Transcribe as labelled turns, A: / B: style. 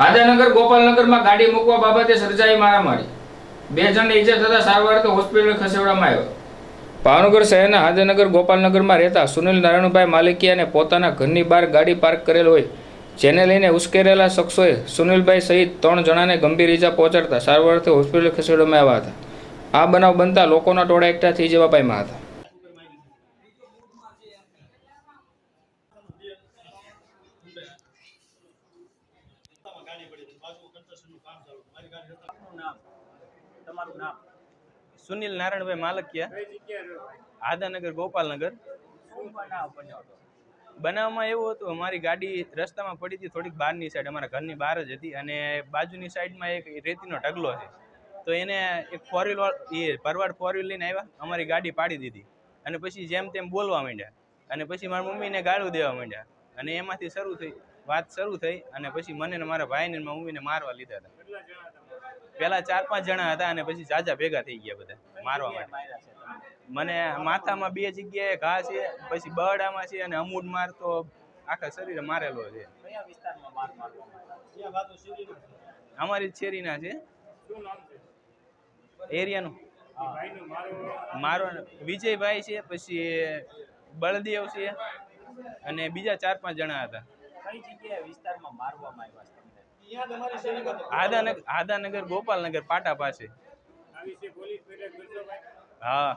A: આદાનગર ગોપાલનગરમાં ગાડી મૂકવા બાબતે સર્જાઈ મારામારી. બે જણ ઈજા થતા સારવાર હોસ્પિટલ ખસેડવામાં આવ્યો. ભાવનગર શહેરના આદાનગર ગોપાલનગરમાં રહેતા સુનિલ નારાયણભાઈ માલિકિયાને પોતાના ઘરની બહાર ગાડી પાર્ક કરેલ હોય, જેને લઈને ઉશ્કેરેલા શખ્સોએ સુનિલભાઈ સહિત ત્રણ જણાને ગંભીર ઈજા પહોંચાડતા સારવારથી હોસ્પિટલ ખસેડવામાં આવ્યા હતા. આ બનાવ બનતા લોકોના ટોળા એકઠા થઈ જવા પામ્યા હતા.
B: તમારું નામ?
C: સુનિલ નારાયણભાઈ માલકિયા. આદાનગર ગોપાલનગર. બનાવમાં એવું હતું અમારી ગાડી રસ્તામાં પડી હતી થોડીક બહારની સાઈડ અમારા ઘરની બહાર જ હતી અને બાજુની સાઈડમાં એક રેતીનો ઢગલો છે. તો એને એક ફોર વ્હીલ એ ભરવાડ ફોર વ્હીલ લઈને આવ્યા અમારી ગાડી પાડી દીધી. અને પછી જેમ તેમ બોલવા માંડ્યા. અને પછી મારા મમ્મીને ગાળું દેવા માંડ્યા. અને એમાંથી શરૂ થઈ, વાત શરૂ થઈ અને પછી મને મારા ભાઈને મમ્મીને મારવા લીધા હતા. પહેલા ચાર પાંચ જણા હતા અને પછી જાજા ભેગા થઈ ગયા બધા મારવા માટે? મને માથામાં બે જગ્યાએ ઘા છે, પછી બરડામાં છે અને અમૂડ માર તો આખા શરીરે મારેલો છે. અમારી શેરીના છે. એરિયાનું. મારો વિજયભાઈ છે, પછી બળદેવ છે. અને બીજા ચાર પાંચ જણા હતા. આદાનગર આદાનગર ગોપાલનગર પાટા પાસે. હા.